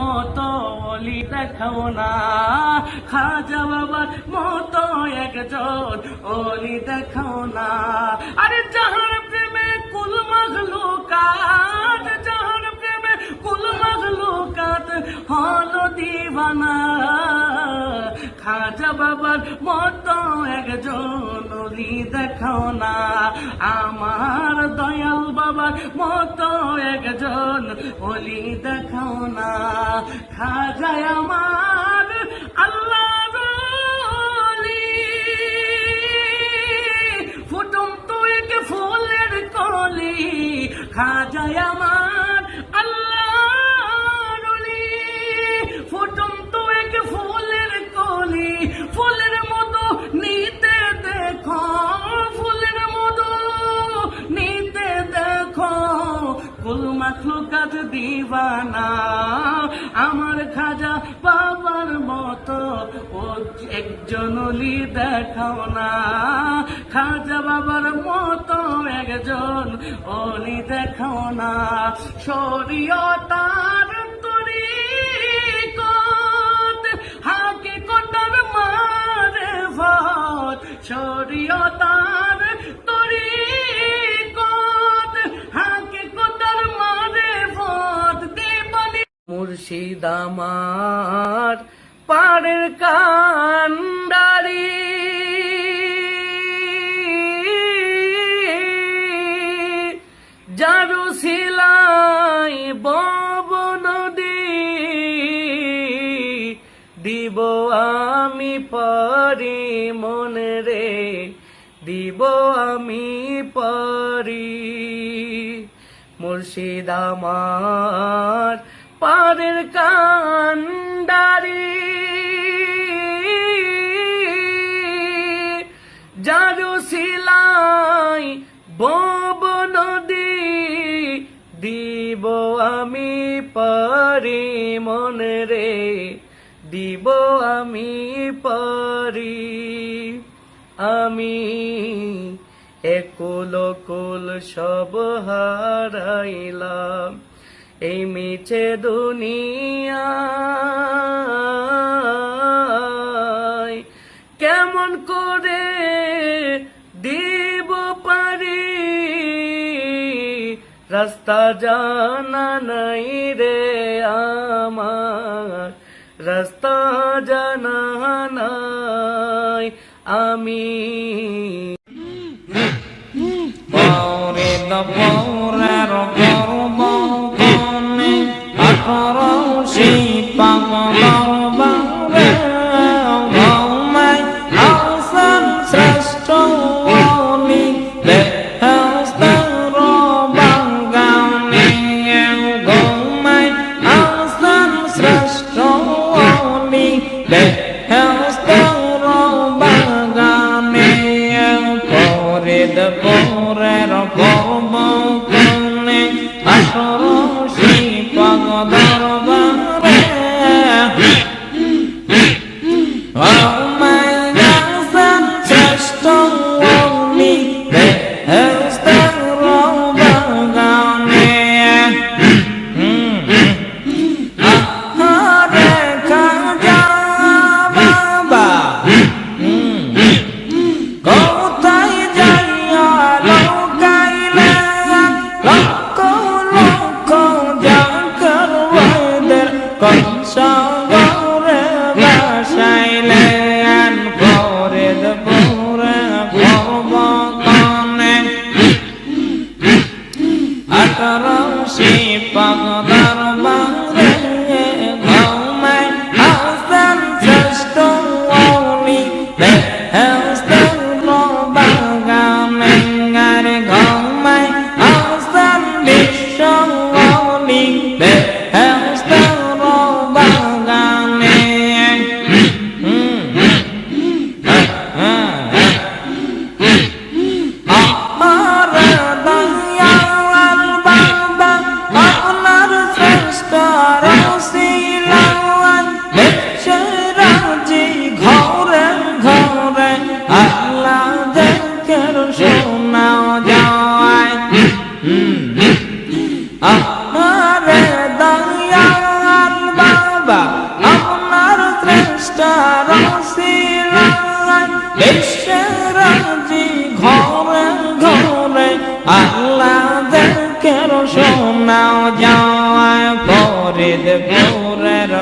মতো অলি দেখাও না। খাজা বাবার মতো একজন অলি দেখাও না। আরে যাহার প্রেমে কুল মাগলো কাত যাহার প্রেমে কুল মাগলো কাত হলো দিবানা খাজা বাবার মতো একজন অলি দেখাও না। আমার দয়াল বাবার মতো একজন অলি দেখাও না। খাজায় আমার আল্লাহ ফুটুম তুই ফুলের কলি। খাজায় আমার মাখলুকাত দিবানা, আমার খাজা বাবার মতো, ও একজন অলি দেখাও না। খাজা বাবার মতো একজন অলি দেখাও না। শরীয়তার শরীয়তার মুর্শিদ আমার পাড়ের কান্ডারি। যারু সিলাই বব নদী, দিব আমি পারি মনে রে, দিব আমি পারি মুর্শিদ আমার পারের কান্ডারি। যারু সিলাই বব নদী দিব আমি পারি মনে রে, দিব আমি পারি। আমি একুল কুল সব হারাইলাম। এই মিছে দুনিয়ায় কেমন করে দিব পারি? রাস্তা জানা নাই রে আমার, রাস্তা জানা নাই আমি। পরে দপরের mama. ওদের কংসগরে বাসাইলেন পরে পরে করব কনে আঠারোশি পাগলার আল্লাহ দেখের শোনাও যায় ফরিদপুরের